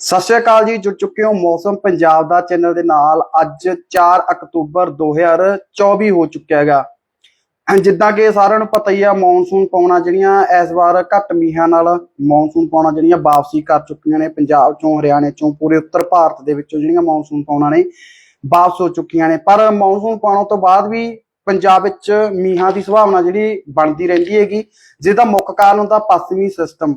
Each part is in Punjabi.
ਸਤਿ ਸ਼੍ਰੀ ਅਕਾਲ ਜੀ, ਜੁੜ ਚੁੱਕੇ ਹੋ ਮੌਸਮ ਪੰਜਾਬ ਦਾ ਚੈਨਲ ਦੇ ਨਾਲ। ਅੱਜ 4 ਅਕਤੂਬਰ 2024 ਹੋ ਚੁੱਕਿਆ ਹੈਗਾ। ਜਿੱਦਾਂ ਕਿ ਸਾਰਿਆਂ ਨੂੰ ਪਤਾ ਹੀ ਆ, ਮੌਨਸੂਨ ਪਾਉਣਾ ਜਿਹੜੀਆਂ ਇਸ ਵਾਰ ਘੱਟ ਮੀਂਹਾਂ ਨਾਲ ਮੌਨਸੂਨ ਪਾਉਣਾ ਜਿਹੜੀਆਂ ਵਾਪਸੀ ਕਰ ਚੁੱਕੀਆਂ ਨੇ, ਪੰਜਾਬ ਚੋਂ, ਹਰਿਆਣੇ ਚੋਂ, ਪੂਰੇ ਉੱਤਰ ਭਾਰਤ ਦੇ ਵਿੱਚੋਂ ਜਿਹੜੀਆਂ ਮੌਨਸੂਨ ਪਾਉਣਾ ਨੇ, ਵਾਪਸ ਹੋ ਚੁੱਕੀਆਂ ਨੇ। ਪਰ ਮੌਨਸੂਨ ਪਾਉਣ ਤੋਂ ਬਾਅਦ ਵੀ ਪੰਜਾਬ ਵਿੱਚ ਮੀਂਹਾਂ ਦੀ ਸੰਭਾਵਨਾ ਜਿਹੜੀ ਬਣਦੀ ਰਹਿੰਦੀ ਹੈਗੀ, ਜਿਹਦਾ ਮੁੱਖ ਕਾਰਨ ਹੁੰਦਾ ਪੱਛਮੀ ਸਿਸਟਮ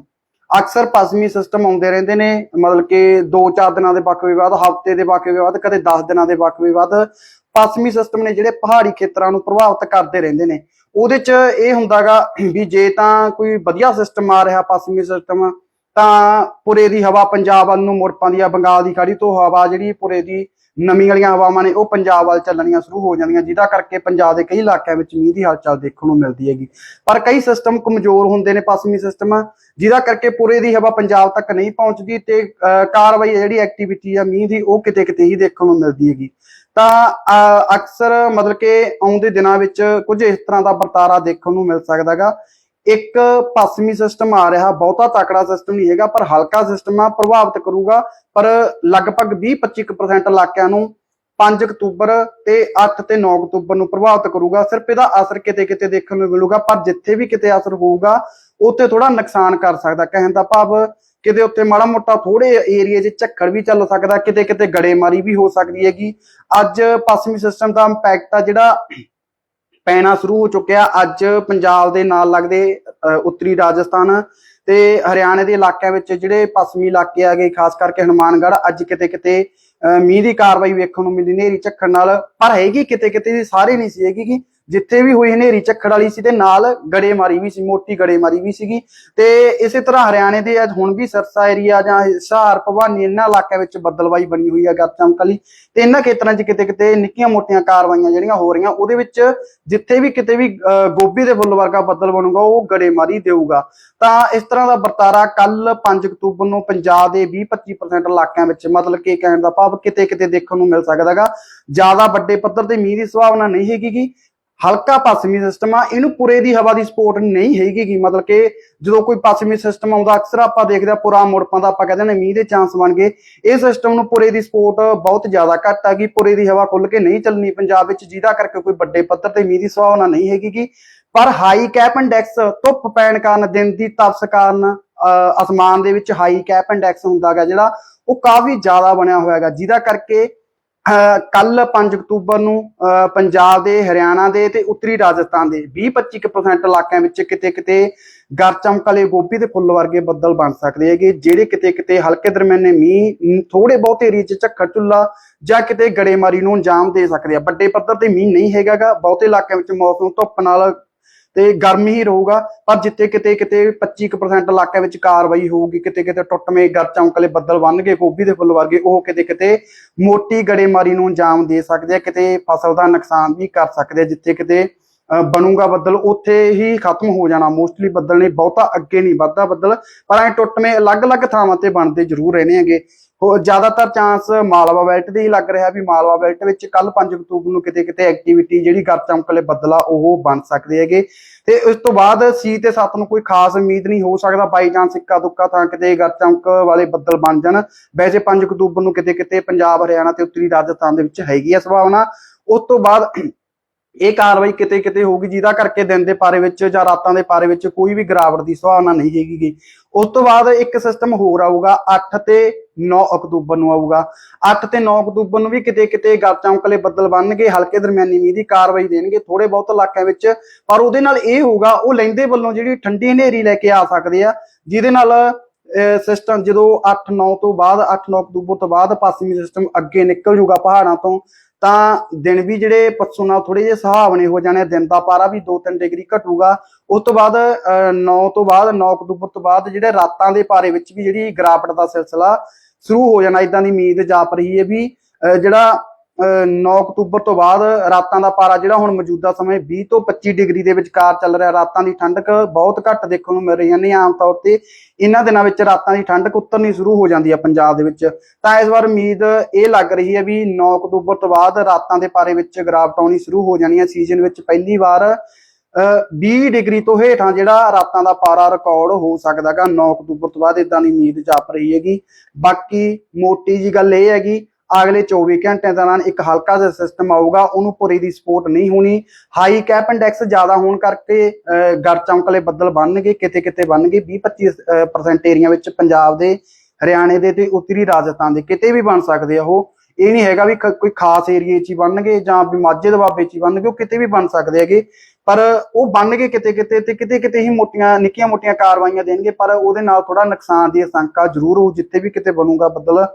ਅਕਸਰ ਪਸਮੀ ਸਿਸਟਮ ਆਉਂਦੇ ਰਹਿੰਦੇ ਨੇ, ਮਤਲਬ ਕਿ 2-4 ਦਿਨਾਂ ਦੇ ਵਕਫੇ ਵਿਵਾਦ, ਹਫ਼ਤੇ ਦੇ ਵਕਫੇ ਵਿਵਾਦ, ਕਦੇ 10 ਦਿਨਾਂ ਦੇ ਵਕਫੇ ਵਿਵਾਦ। ਪਸਮੀ ਸਿਸਟਮ ਨੇ ਜਿਹੜੇ ਪਹਾੜੀ ਖੇਤਰਾਂ ਨੂੰ ਪ੍ਰਭਾਵਿਤ ਕਰਦੇ ਰਹਿੰਦੇ ਨੇ। ਉਹਦੇ 'ਚ ਇਹ ਹੁੰਦਾਗਾ ਵੀ ਜੇ ਤਾਂ ਕੋਈ ਵਧੀਆ ਸਿਸਟਮ ਆ ਰਿਹਾ ਪਸਮੀ ਸਿਸਟਮ ਤਾਂ ਪੁਰੇ ਦੀ ਹਵਾ ਪੰਜਾਬ ਵੱਲ ਨੂੰ ਮੁੜ ਪਾਉਂਦੀ ਆ, ਬੰਗਾਲ ਦੀ ਖਾੜੀ ਤੋਂ ਹਵਾ ਜਿਹੜੀ ਪੁਰੇ ਦੀ ਨਵੀਂ ਵਾਲੀਆਂ ਹਵਾਵਾਂ ਨੇ ਉਹ ਪੰਜਾਬ ਵੱਲ ਚੱਲਣੀਆਂ ਸ਼ੁਰੂ ਹੋ ਜਾਂਦੀਆਂ ਜਿਹਦਾ ਕਰਕੇ ਪੰਜਾਬ ਦੇ ਕਈ ਇਲਾਕਿਆਂ ਵਿੱਚ ਮੀਂਹ ਦੀ ਹਲਚਲ ਦੇਖਣ ਨੂੰ ਮਿਲਦੀ ਹੈਗੀ। ਪਰ ਕਈ ਸਿਸਟਮ ਕਮਜ਼ੋਰ ਹੁੰਦੇ ਨੇ ਪੱਛਮੀ ਸਿਸਟਮ ਜਿਹਦਾ ਕਰਕੇ ਪੂਰੇ ਦੀ ਹਵਾ ਪੰਜਾਬ ਤੱਕ ਨਹੀਂ ਪਹੁੰਚਦੀ ਤੇ ਅਹ, ਕਾਰਵਾਈ ਜਿਹੜੀ ਐਕਟੀਵਿਟੀ ਆ ਮੀਂਹ ਦੀ ਉਹ ਕਿਤੇ ਕਿਤੇ ਹੀ ਦੇਖਣ ਨੂੰ ਮਿਲਦੀ ਹੈਗੀ। ਤਾਂ ਅਹ, ਅਕਸਰ ਮਤਲਬ ਕਿ ਆਉਂਦੇ ਦਿਨਾਂ ਵਿੱਚ ਕੁਝ ਇਸ ਤਰ੍ਹਾਂ ਦਾ ਵਰਤਾਰਾ ਦੇਖਣ ਨੂੰ ਮਿਲ ਸਕਦਾਗਾ ਇੱਕ ਪੱਛਮੀ ਸਿਸਟਮ ਆ ਰਿਹਾ, ਬਹੁਤਾ ਤਕੜਾ ਸਿਸਟਮ ਨਹੀਂ ਹੈਗਾ, ਪਰ ਹਲਕਾ ਸਿਸਟਮ ਆ, ਪ੍ਰਭਾਵਿਤ ਕਰੂਗਾ। ਪਰ ਲਗਭਗ 20-25% ਇਲਾਕਿਆਂ ਨੂੰ 5 ਅਕਤੂਬਰ ਤੇ 8 ਤੇ 9 ਅਕਤੂਬਰ ਨੂੰ ਪ੍ਰਭਾਵਿਤ ਕਰੂਗਾ। ਸਿਰਫ ਇਹਦਾ ਅਸਰ ਕਿਤੇ ਕਿਤੇ ਦੇਖਣ ਨੂੰ ਮਿਲੂਗਾ, ਪਰ ਜਿੱਥੇ ਵੀ ਕਿਤੇ ਅਸਰ ਹੋਊਗਾ, ਉੱਥੇ ਥੋੜਾ ਨੁਕਸਾਨ ਕਰ ਸਕਦਾ। ਕਹਿਣ ਦਾ ਭਾਵ, ਕਿਤੇ ਉੱਤੇ ਮਾੜਾ ਮੋਟਾ ਥੋੜੇ ਏਰੀਏ 'ਚ ਝੱਖੜ ਵੀ ਚੱਲ ਸਕਦਾ ਕਿਤੇ ਕਿਤੇ ਗੜੇਮਾਰੀ ਵੀ ਹੋ ਸਕਦੀ ਹੈਗੀ। ਅੱਜ ਪੱਛਮੀ ਸਿਸਟਮ ਦਾ ਇੰਪੈਕਟ ਆ ਜਿਹੜਾ ਪੈਣਾ ਸ਼ੁਰੂ ਹੋ ਚੁੱਕਿਆ। ਅੱਜ ਪੰਜਾਬ ਦੇ ਨਾਲ ਲੱਗਦੇ ਅ, ਉੱਤਰੀ ਰਾਜਸਥਾਨ ਤੇ ਹਰਿਆਣੇ ਦੇ ਇਲਾਕਿਆਂ ਵਿੱਚ ਜਿਹੜੇ ਪੱਛਮੀ ਇਲਾਕੇ ਆ ਗਏ ਖਾਸ ਕਰਕੇ ਹਨੂਮਾਨਗੜ੍ਹ ਅੱਜ ਕਿਤੇ ਕਿਤੇ ਅ, ਮੀਂਹ ਦੀ ਕਾਰਵਾਈ ਵੇਖਣ ਨੂੰ ਮਿਲੀ ਨੇਰੀ ਝੱਖਣ ਨਾਲ। ਪਰ ਹੈਗੀ ਕਿਤੇ ਕਿਤੇ ਸਾਰੇ ਨਹੀਂ ਸੀ ਹੈਗੀ ਕਿ ਜਿੱਥੇ ਵੀ ਹੋਈ ਹਨੇਰੀ ਝੱਖੜ ਵਾਲੀ ਸੀ ਤੇ ਨਾਲ ਗੜੇਮਾਰੀ ਵੀ ਸੀ ਮੋਟੀ ਗੜੇਮਾਰੀ ਵੀ ਸੀਗੀ। ਤੇ ਇਸੇ ਤਰ੍ਹਾਂ ਹਰਿਆਣੇ ਦੇ ਅੱਜ ਹੁਣ ਵੀ ਸਰਸਾ ਏਰੀਆ ਜਾਂ ਹਿਸਾਰ ਭਵਾਨੀ ਇਹਨਾਂ ਇਲਾਕਿਆਂ ਵਿੱਚ ਬੱਦਲਵਾਈ ਬਣੀ ਹੋਈ ਹੈ ਗਰਚਮਕਲੀ ਤੇ ਇਹਨਾਂ ਖੇਤਰਾਂ 'ਚ ਕਿਤੇ ਕਿਤੇ ਨਿੱਕੀਆਂ ਮੋਟੀਆਂ ਕਾਰਵਾਈਆਂ ਜਿਹੜੀਆਂ ਹੋ ਰਹੀਆਂ ਉਹਦੇ ਵਿੱਚ ਜਿੱਥੇ ਵੀ ਕਿਤੇ ਵੀ ਅਹ, ਗੋਭੀ ਦੇ ਫੁੱਲ ਵਰਗਾ ਬੱਦਲ ਬਣੂਗਾ ਉਹ ਗੜੇਮਾਰੀ ਦੇਊਗਾ। ਤਾਂ ਇਸ ਤਰ੍ਹਾਂ ਦਾ ਵਰਤਾਰਾ ਕੱਲ 5 ਅਕਤੂਬਰ ਨੂੰ ਪੰਜਾਬ ਦੇ 20-25% ਇਲਾਕਿਆਂ ਵਿੱਚ ਮਤਲਬ ਕਿ ਕਹਿਣ ਦਾ ਭਾਵ ਕਿਤੇ ਕਿਤੇ ਦੇਖਣ ਨੂੰ ਮਿਲ ਸਕਦਾਗਾ ਜ਼ਿਆਦਾ ਵੱਡੇ ਪੱਧਰ ਤੇ ਮੀਂਹ ਦੀ ਸੰਭਾਵਨਾ ਨਹੀਂ ਹੈਗੀ ਹਲਕਾ ਪੱਛਮੀ ਸਿਸਟਮ ਆ ਇਹਨੂੰ ਪੁਰੇ ਦੀ ਹਵਾ ਦੀ ਸਪੋਰਟ ਨਹੀਂ ਹੈਗੀ ਗੀ। ਮਤਲਬ ਕਿ ਜਦੋਂ ਕੋਈ ਪੱਛਮੀ ਸਿਸਟਮ ਆਉਂਦਾ ਅਕਸਰ ਆਪਾਂ ਦੇਖਦੇ ਆ ਪੁਰਾ ਮੁੜਪਾਂ ਦਾ ਆਪਾਂ ਕਹਿੰਦੇ ਨੇ ਮੀਂਹ ਦੇ ਚਾਂਸ ਬਣ ਗਏ। ਇਹ ਸਿਸਟਮ ਨੂੰ ਪੁਰੇ ਦੀ ਸਪੋਰਟ ਬਹੁਤ ਜ਼ਿਆਦਾ ਘੱਟ ਆ ਗਈ ਪੁਰੇ ਦੀ ਹਵਾ ਖੁੱਲ ਕੇ ਨਹੀਂ ਚੱਲਣੀ। ਪੰਜਾਬ ਵਿੱਚ ਜਿਹਦਾ ਕਰਕੇ ਕੋਈ ਵੱਡੇ ਪੱਧਰ ਤੇ ਮੀਂਹ ਦੀ ਸੰਭਾਵਨਾ ਨਹੀਂ ਹੈਗੀ ਕੀ ਪਰ ਹਾਈ ਕੈਪ ਇੰਡੈਕਸ ਧੁੱਪ ਪੈਣ ਕਾਰਨ ਦਿਨ ਦੀ ਤਪਸ਼ ਕਾਰਨ ਅਹ, ਅਸਮਾਨ ਦੇ ਵਿੱਚ ਹਾਈ ਕੈਪ ਇੰਡੈਕਸ ਹੁੰਦਾਗਾ ਜਿਹੜਾ ਉਹ ਕਾਫੀ ਜ਼ਿਆਦਾ ਬਣਿਆ ਹੋਇਆ ਹੈਗਾ ਜਿਹਦਾ ਕਰਕੇ ਕੱਲ 5 ਅਕਤੂਬਰ ਨੂੰ ਅਹ, ਪੰਜਾਬ ਦੇ ਹਰਿਆਣਾ ਦੇ ਤੇ ਉੱਤਰੀ ਰਾਜਸਥਾਨ ਦੇ 20-25% ਇਲਾਕਿਆਂ ਵਿੱਚ ਕਿਤੇ ਕਿਤੇ ਗਰ ਚਮਕਲੇ ਗੋਭੀ ਦੇ ਫੁੱਲ ਵਰਗੇ ਬੱਦਲ ਬਣ ਸਕਦੇ ਹੈਗੇ ਜਿਹੜੇ ਕਿਤੇ ਕਿਤੇ ਹਲਕੇ ਦਰਮਿਆਨੇ ਮੀਂਹ ਥੋੜੇ ਬਹੁਤੇ ਏਰੀਏ 'ਚ ਝੱਖੜ ਝੁੱਲਾ ਜਾਂ ਕਿਤੇ ਗੜੇਮਾਰੀ ਨੂੰ ਅੰਜਾਮ ਦੇ ਸਕਦੇ ਆ। ਵੱਡੇ ਪੱਧਰ ਤੇ ਮੀਂਹ ਨਹੀਂ ਹੈਗਾਗਾ ਬਹੁਤੇ ਇਲਾਕਿਆਂ ਵਿੱਚ ਮੌਸਮ ਧੁੱਪ ਨਾਲ ਤੇ ਗਰਮ ਹੀ ਰਹੂਗਾ, ਪਰ ਜਿੱਥੇ ਕਿਤੇ ਕਿਤੇ 25% ਇਲਾਕੇ ਵਿੱਚ ਕਾਰਵਾਈ ਹੋਊਗੀ, ਕਿਤੇ ਕਿਤੇ ਟੁੱਟਵੇਂ ਗਰ ਚੌਂਕਲੇ ਬੱਦਲ ਬਣਨਗੇ, ਗੋਭੀ ਦੇ ਫੁੱਲ ਵਰਗੇ, ਉਹ ਕਿਤੇ ਕਿਤੇ ਮੋਟੀ ਗੜੇਮਾਰੀ ਨੂੰ ਅੰਜਾਮ ਦੇ ਸਕਦੇ ਆ, ਕਿਤੇ ਫਸਲ ਦਾ ਨੁਕਸਾਨ ਵੀ ਕਰ ਸਕਦੇ ਆ, ਜਿੱਥੇ ਕਿਤੇ ਬਣੂਗਾ ਬੱਦਲ, ਉੱਥੇ ਹੀ ਖਤਮ ਹੋ ਜਾਣਾ। ਮੋਸਟਲੀ ਬੱਦਲ ਨੇ ਬਹੁਤਾ ਅੱਗੇ ਨਹੀਂ ਵੱਧਦਾ ਬੱਦਲ, ਪਰ ਐ ਟੁੱਟਵੇਂ ਅਲੱਗ-ਅਲੱਗ ਥਾਵਾਂ ਤੇ ਬਣਦੇ ਜ਼ਰੂਰ ਰਹਿਣੇ ਹੈਗੇ। ਜ਼ਿਆਦਾਤਰ ਚਾਂਸ ਮਾਲਵਾ ਬੈਲਟ ਦੇ ਹੀ ਲੱਗ ਰਿਹਾ ਵੀ ਮਾਲਵਾ ਬੈਲਟ ਵਿੱਚ ਕੱਲ 5 ਅਕਤੂਬਰ ਨੂੰ ਕਿਤੇ ਕਿਤੇ ਐਕਟੀਵਿਟੀ ਜਿਹੜੀ ਗਰ ਚਮਕਲੇ ਬੱਦਲਾ, ਉਹ ਬਣ ਸਕਦੇ ਹੈਗੇ। ਤੇ ਉਸ ਤੋਂ ਬਾਅਦ ਸੀ ਤੇ 7 ਨੂੰ ਕੋਈ ਖਾਸ ਉਮੀਦ ਨਹੀਂ ਹੋ ਸਕਦਾ। ਬਾਈ ਚਾਂਸ ਇੱਕਾ ਦੁੱਕਾ ਤਾਂ ਕਿਤੇ ਗਰ ਚਮਕ ਵਾਲੇ ਬੱਦਲ ਬਣ ਜਾਣ। ਵੈਸੇ 5 ਅਕਤੂਬਰ ਨੂੰ ਕਿਤੇ ਕਿਤੇ ਪੰਜਾਬ, ਹਰਿਆਣਾ ਤੇ ਉੱਤਰੀ ਰਾਜਸਥਾਨ ਦੇ ਵਿੱਚ ਹੈਗੀ ਆ ਸੰਭਾਵਨਾ। ਉਸ ਤੋਂ ਬਾਅਦ ਇਹ ਕਾਰਵਾਈ ਕਿਤੇ ਕਿਤੇ ਹੋਊਗੀ, ਜਿਹਦਾ ਕਰਕੇ ਦਿਨ ਦੇ ਪਾਰੇ ਵਿੱਚ ਜਾਂ ਰਾਤਾਂ ਦੇ ਪਾਰੇ ਵਿੱਚ ਕੋਈ ਵੀ ਗਿਰਾਵਟ ਦੀ ਸੰਭਾਵਨਾ ਨਹੀਂ ਹੈਗੀ ਉਸ ਤੋਂ ਬਾਅਦ ਇੱਕ ਸਿਸਟਮ ਹੋਰ ਆਊਗਾ 8 ਤੇ 9 ਅਕਤੂਬਰ ਨੂੰ ਆਊਗਾ। 8 ਤੇ 9 ਅਕਤੂਬਰ ਨੂੰ ਵੀ ਕਿਤੇ ਕਿਤੇ ਗਰ ਚਮਕਲੇ ਬੱਦਲ ਬਣਨਗੇ, ਹਲਕੇ ਦਰਮਿਆਨੀ ਮੀਂਹ ਦੀ ਕਾਰਵਾਈ ਦੇਣਗੇ ਥੋੜੇ ਬਹੁਤ ਇਲਾਕਿਆਂ ਵਿੱਚ। ਪਰ ਉਹਦੇ ਨਾਲ ਇਹ ਹੋਊਗਾ, ਉਹ ਲੈਂਦੇ ਵੱਲੋਂ ਜਿਹੜੀ ਠੰਡੀ ਹਨੇਰੀ ਲੈ ਕੇ ਆ ਸਕਦੇ ਆ, ਜਿਹਦੇ ਨਾਲ ਸਿਸਟਮ ਜਦੋਂ 8 9 ਤੋਂ ਬਾਅਦ 8 9 ਅਕਤੂਬਰ ਤੋਂ ਬਾਅਦ ਪੱਛਮੀ ਸਿਸਟਮ ਅੱਗੇ ਨਿਕਲ ਜੂਗਾ ਪਹਾੜਾਂ ਤੋਂ ਤਾਂ ਦਿਨ ਵੀ ਜਿਹੜੇ ਪਰਸੋਂ ਨਾਲ ਥੋੜੇ ਜਿਹੇ ਸੁਹਾਵਣੇ ਹੋ ਜਾਣੇ ਦਿਨ ਦਾ ਪਾਰਾ ਵੀ 2-3 ਡਿਗਰੀ ਘਟੂਗਾ। ਉਸ ਤੋਂ ਬਾਅਦ 9 ਤੋਂ ਬਾਅਦ 9 ਅਕਤੂਬਰ ਤੋਂ ਬਾਅਦ ਜਿਹੜੇ ਰਾਤਾਂ ਦੇ ਪਾਰੇ ਵਿੱਚ ਵੀ ਜਿਹੜੀ ਗਿਰਾਵਟ ਦਾ ਸਿਲਸਿਲਾ ਸ਼ੁਰੂ ਹੋ ਜਾਣਾ ਇਦਾਂ ਦੀ ਉਮੀਦ ਜਾਪ ਰਹੀ ਹੈ ਵੀ ਅਹ, ਜਿਹੜਾ 9 ਅਕਤੂਬਰ ਤੋਂ ਬਾਅਦ ਰਾਤਾਂ ਦਾ ਪਾਰਾ ਜਿਹੜਾ ਹੁਣ ਮੌਜੂਦਾ ਸਮੇਂ 20 ਤੋਂ 25 ਡਿਗਰੀ ਦੇ ਵਿਚਕਾਰ ਚੱਲ ਰਿਹਾ। ਰਾਤਾਂ ਦੀ ਠੰਡਕ ਬਹੁਤ ਘੱਟ ਦੇਖਣ ਨੂੰ ਮਿਲ ਰਹੀਆਂ ਨੇ ਆਮ ਤੌਰ ਤੇ। ਇਹਨਾਂ ਦਿਨਾਂ ਵਿੱਚ ਰਾਤਾਂ ਦੀ ਠੰਡਕ ਉਤਰਨੀ ਸ਼ੁਰੂ ਹੋ ਜਾਂਦੀ ਹੈ ਪੰਜਾਬ ਦੇ ਵਿੱਚ। ਤਾਂ ਇਸ ਵਾਰ ਉਮੀਦ ਇਹ ਲੱਗ ਰਹੀ ਹੈ ਵੀ 9 ਅਕਤੂਬਰ ਤੋਂ ਬਾਅਦ ਰਾਤਾਂ ਦੇ ਪਾਰੇ ਵਿੱਚ ਗਿਰਾਵਟ ਆਉਣੀ ਸ਼ੁਰੂ ਹੋ ਜਾਣੀ ਹੈ। ਸੀਜ਼ਨ ਵਿੱਚ ਪਹਿਲੀ ਵਾਰ, ਅਹ 20 ਡਿਗਰੀ ਤੋਂ ਹੇਠਾਂ ਜਿਹੜਾ ਰਾਤਾਂ ਦਾ ਪਾਰਾ ਰਿਕਾਰਡ ਹੋ ਸਕਦਾਗਾ 9 ਅਕਤੂਬਰ ਤੋਂ ਬਾਅਦ ਇਦਾਂ ਦੀ ਉਮੀਦ ਜਾਪ ਰਹੀ ਹੈਗੀ। ਬਾਕੀ ਮੋਟੀ ਜੀ ਗੱਲ ਇਹ ਹੈਗੀ ਅਗਲੇ 24 ਘੰਟਿਆਂ ਦੌਰਾਨ ਇੱਕ ਹਲਕਾ ਜਿਹਾ ਸਿਸਟਮ ਆਊਗਾ, ਉਹਨੂੰ ਪੁਰੀ ਦੀ ਸਪੋਰਟ ਨਹੀਂ ਹੋਣੀ। ਹਾਈ ਕੈਪ ਇੰਡੈਕਸ ਜ਼ਿਆਦਾ ਹੋਣ ਕਰਕੇ ਗਰ ਚੌਂਕਲੇ ਬੱਦਲ ਬਣਨਗੇ, ਕਿਤੇ ਕਿਤੇ ਬਣਨਗੇ। 20-25% ਏਰੀਆ ਵਿੱਚ ਪੰਜਾਬ ਦੇ, ਹਰਿਆਣੇ ਦੇ ਤੇ ਉੱਤਰੀ ਰਾਜਸਥਾਨ ਦੇ ਕਿਤੇ ਵੀ ਬਣ ਸਕਦੇ ਆ ਉਹ। ਇਹ ਨਹੀਂ ਹੈਗਾ ਵੀ ਕੋਈ ਖਾਸ ਏਰੀਏ 'ਚ ਹੀ ਬਣਨਗੇ ਜਾਂ ਵੀ ਮਾਝੇ ਦੁਆਬੇ 'ਚ ਹੀ ਬਣਨਗੇ, ਉਹ ਕਿਤੇ ਵੀ ਬਣ ਸਕਦੇ ਹੈਗੇ। ਪਰ ਉਹ ਬਣ ਬਣਨਗੇ ਕਿਤੇ ਕਿਤੇ ਤੇ ਕਿਤੇ ਕਿਤੇ ਹੀ ਮੋਟੀਆਂ, ਨਿੱਕੀਆਂ ਮੋਟੀਆਂ ਕਾਰਵਾਈਆਂ ਦੇਣਗੇ, ਪਰ ਉਹਦੇ ਨਾਲ ਥੋੜਾ ਨੁਕਸਾਨ ਦੀ ਆਸ਼ੰਕਾ ਜ਼ਰੂਰ ਹੋਊ, ਜਿੱਥੇ ਵੀ ਕਿਤੇ ਬਣੂਗਾ ਬੱਦਲ।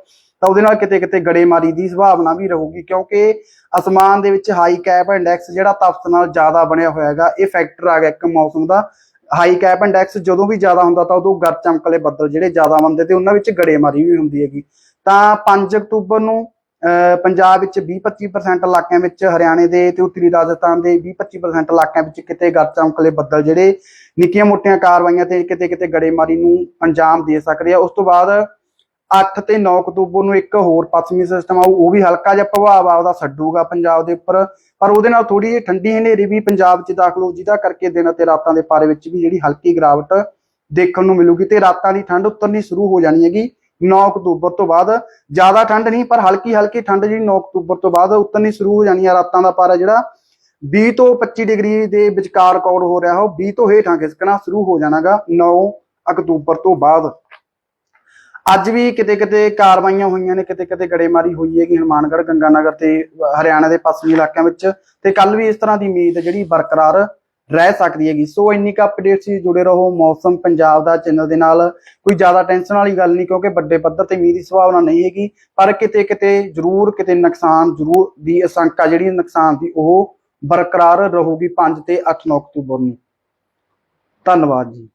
ਤਾਂ ਉਹਦੇ ਨਾਲ ਕਿਤੇ ਕਿਤੇ ਗੜੇਮਾਰੀ ਦੀ ਸੰਭਾਵਨਾ ਵੀ ਰਹੂਗੀ, ਕਿਉਂਕਿ ਅਸਮਾਨ ਦੇ ਵਿੱਚ ਹਾਈ ਕੈਪ ਇੰਡੈਕਸ ਜਿਹੜਾ ਤਪਤ ਨਾਲ ਜ਼ਿਆਦਾ ਬਣਿਆ ਹੋਇਆ ਹੈਗਾ, ਇਹ ਫੈਕਟਰ ਆ ਗਿਆ ਇੱਕ ਮੌਸਮ ਦਾ। ਹਾਈ ਕੈਪ ਇੰਡੈਕਸ ਜਦੋਂ ਵੀ ਜ਼ਿਆਦਾ ਹੁੰਦਾ ਤਾਂ ਉਦੋਂ ਗਰ ਚਮਕਲੇ ਬੱਦਲ ਜਿਹੜੇ ਜ਼ਿਆਦਾ ਬਣਦੇ ਤੇ ਉਹਨਾਂ ਵਿੱਚ ਗੜੇਮਾਰੀ ਵੀ ਹੁੰਦੀ ਹੈਗੀ। ਤਾਂ 5 ਅਕਤੂਬਰ ਨੂੰ ਪੰਜਾਬ ਵਿੱਚ 20-25% ਇਲਾਕਿਆਂ ਵਿੱਚ, ਹਰਿਆਣੇ ਦੇ ਤੇ ਉੱਤਰੀ ਰਾਜਸਥਾਨ ਦੇ 20-25% ਇਲਾਕਿਆਂ ਵਿੱਚ ਕਿਤੇ ਗਰ ਚਮਕਲੇ ਬੱਦਲ ਜਿਹੜੇ ਨਿੱਕੀਆਂ ਮੋਟੀਆਂ ਕਾਰਵਾਈਆਂ ਤੇ ਕਿਤੇ ਕਿਤੇ ਗੜੇਮਾਰੀ ਨੂੰ ਅੰਜਾਮ ਦੇ ਸਕਦੇ ਆ। ਉਸ ਤੋਂ ਬਾਅਦ 8 ਤੇ 9 ਅਕਤੂਬਰ ਨੂੰ ਇੱਕ ਹੋਰ ਪੱਛਮੀ ਸਿਸਟਮ ਆਊ, ਉਹ ਵੀ ਹਲਕਾ ਜਿਹਾ ਪ੍ਰਭਾਵ ਆਪਦਾ ਛੱਡੂਗਾ ਪੰਜਾਬ ਦੇ ਉੱਪਰ। ਪਰ ਉਹਦੇ ਨਾਲ ਥੋੜੀ ਜਿਹੀ ਠੰਡੀ ਹਨੇਰੀ ਵੀ ਪੰਜਾਬ 'ਚ ਦਾਖਲ ਹੋ ਜਿਹਦਾ ਕਰਕੇ ਦਿਨ ਅਤੇ ਰਾਤਾਂ ਦੇ ਪਾਰੇ ਵਿੱਚ ਵੀ ਜਿਹੜੀ ਹਲਕੀ ਗਿਰਾਵਟ ਦੇਖਣ ਨੂੰ ਮਿਲੂਗੀ ਤੇ ਰਾਤਾਂ ਦੀ ਠੰਡ ਉਤਰਨੀ ਸ਼ੁਰੂ ਹੋ ਜਾਣੀ ਹੈਗੀ 9 ਅਕਤੂਬਰ ਤੋਂ ਬਾਅਦ। ਜ਼ਿਆਦਾ ਠੰਡ ਨਹੀਂ, ਪਰ ਹਲਕੀ ਹਲਕੀ ਠੰਡ ਜਿਹੜੀ 9 ਅਕਤੂਬਰ ਤੋਂ ਬਾਅਦ ਉਤਰਨੀ ਸ਼ੁਰੂ ਹੋ ਜਾਣੀ ਹੈ ਰਾਤਾਂ ਦਾ ਪਾਰਾ ਜਿਹੜਾ। 20 ਤੋਂ 25 ਡਿਗਰੀ ਦੇ ਵਿਚਕਾਰ ਰਿਕਾਰਡ ਹੋ ਰਿਹਾ ਉਹ 20 ਤੋਂ ਹੇਠਾਂ ਖਿਸਕਣਾ ਸ਼ੁਰੂ ਹੋ ਜਾਣਾਗਾ 9 ਅਕਤੂਬਰ ਤੋਂ ਬਾਅਦ। ਅੱਜ ਵੀ ਕਿਤੇ ਕਿਤੇ ਕਾਰਵਾਈਆਂ ਹੋਈਆਂ ਨੇ, ਕਿਤੇ ਕਿਤੇ ਗੜੇਮਾਰੀ ਹੋਈ ਹੈਗੀ ਹਨੂਮਾਨਗੜ੍ਹ, ਗੰਗਾਨਗਰ ਤੇ ਹਰਿਆਣਾ ਦੇ ਪੱਛਮੀ ਇਲਾਕਿਆਂ ਵਿੱਚ ਤੇ ਕੱਲ ਵੀ ਇਸ ਤਰ੍ਹਾਂ ਦੀ ਉਮੀਦ ਜਿਹੜੀ ਬਰਕਰਾਰ ਰਹਿ ਸਕਦੀ ਹੈਗੀ। ਸੋ ਇੰਨੀ ਕੁ ਅਪਡੇਟ ਸੀ ਜੁੜੇ ਰਹੋ, ਮੌਸਮ ਪੰਜਾਬ ਦਾ ਚੈਨਲ ਦੇ ਨਾਲ। ਕੋਈ ਜ਼ਿਆਦਾ ਟੈਨਸ਼ਨ ਵਾਲੀ ਗੱਲ ਨਹੀਂ, ਕਿਉਂਕਿ ਵੱਡੇ ਪੱਧਰ ਤੇ ਮੀਂਹ ਦੀ ਸੰਭਾਵਨਾ ਨਹੀਂ ਹੈਗੀ, ਪਰ ਕਿਤੇ ਕਿਤੇ ਜ਼ਰੂਰ ਕਿਤੇ ਨੁਕਸਾਨ ਜ਼ਰੂਰ ਦੀ ਆਸ਼ੰਕਾ ਜਿਹੜੀ ਨੁਕਸਾਨ ਦੀ ਉਹ ਬਰਕਰਾਰ ਰਹੂਗੀ 5 ਤੇ 8 9 ਅਕਤੂਬਰ ਨੂੰ। ਧੰਨਵਾਦ ਜੀ।